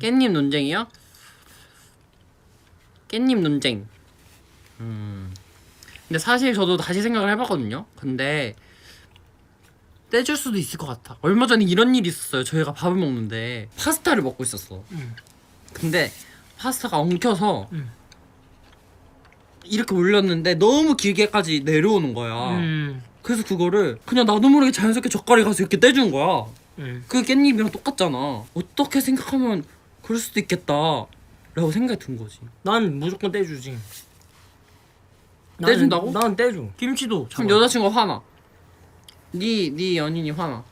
깻잎 논쟁이요? 깻잎 논쟁. 음. 근데 사실 저도 다시 생각을 해봤거든요. 근데 떼줄 수도 있을 것 같아. 얼마 전에 이런 일이 있었어요. 저희가 밥을 먹는데 파스타를 먹고 있었어. 음. 근데 파스타가 엉켜서 음. 이렇게 올렸는데 너무 길게까지 내려오는 거야. 음. 그래서 그거를 그냥 나도 모르게 자연스럽게 젓갈이 가서 이렇게 떼준 거야. 음. 그 깻잎이랑 똑같잖아. 어떻게 생각하면 그럴 수도 있겠다. 라고 생각이 든 거지. 난 무조건 떼주지. 나는- 떼준다고? 난 떼줘. 김치도. 그럼 잡아. 여자친구가 화나. 네, 네 연인이 화나.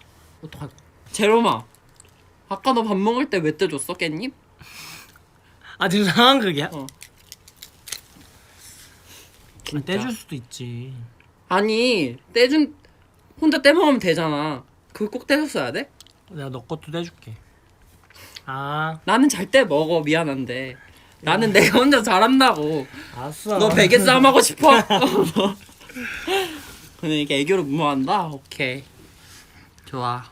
어떡할 제로마. 아까 너 밥 먹을 때 왜 떼줬어 깻잎? 아 지금 상황 그게. 어. 아, 떼줄 수도 있지. 아니 떼준 혼자 떼먹으면 되잖아. 그거 꼭 떼줬어야 돼? 내가 너 것도 떼줄게. 아, 나는 잘 때 먹어 미안한데. 나는 내가 혼자 잘한다고. 알았어. 너 베개 싸움 하고 싶어? 근데 이게 애교를 무마한다? 오케이. 좋아.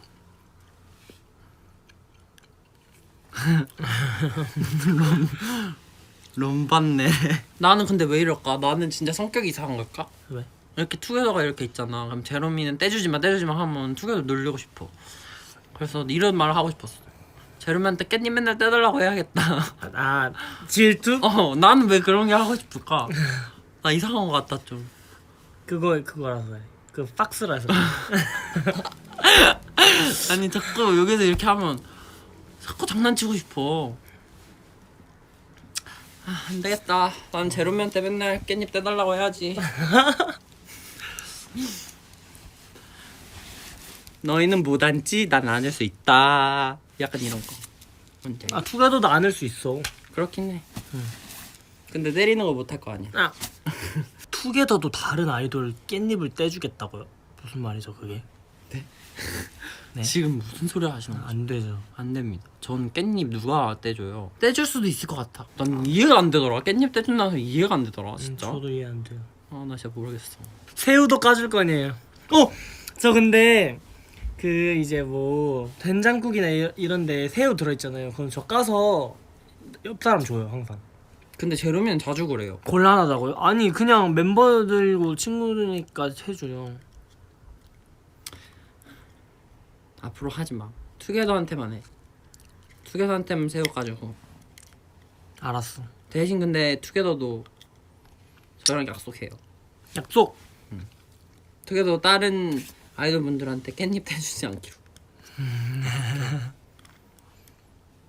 롬, 롬 받네. 나는 근데 왜 이럴까? 나는 진짜 성격이 이상한 걸까? 왜? 이렇게 투게더가 이렇게 있잖아. 그럼 제로미는 떼주지마 떼주지마 하면 투게더 누르고 싶어. 그래서 이런 말을 하고 싶었어. 제로미한테 깻잎 맨날 떼달라고 해야겠다. 아, 질투? 어, 나는 왜 그런 게 하고 싶을까? 나 이상한 것 같다 좀. 그거 그거라서. 해. 그 팍스라서. 아니 자꾸 여기서 이렇게 하면 자꾸 장난치고 싶어. 아, 안 되겠다. 난 제로미한테 맨날 깻잎 떼달라고 해야지. 너희는 못 앉지? 난 앉을 수 있다. 약간 이런 거. 뭔지 알지? 아, 투가도도 안할수 있어. 그렇긴 해. 근데 때리는 거 못 할 거 아니야. 아. 투게더도 다른 아이돌 깻잎을 떼주겠다고요? 무슨 말이죠, 그게? 네. 지금 무슨 소리 하시는 거야? 안 되죠. 안 됩니다. 전 깻잎 누가 떼줘요? 떼줄 수도 있을 것 같아. 난 이해가 안 되더라. 깻잎 떼준다는 서 이해가 안 되더라. 음, 진짜. 저도 이해 안 돼요. 아 나 진짜 모르겠어. 새우도 까줄 거아니에요 어, 저 근데 그 이제 뭐 된장국이나 이- 이런데 새우 들어있잖아요. 그럼 저 까서 옆 사람 줘요 항상. 근데 제로미는 자주 그래요. 곤란하다고요? 아니 그냥 멤버들고 친구들이니까 해줘요. 앞으로 하지 마. 투게더한테만 해. 투게더한테만 새우 가지고. 알았어. 대신 근데 투게더도 저랑 약속해요. 약속. 투게더 다른 아이돌 분들한테 깻잎 떼주지 않기로.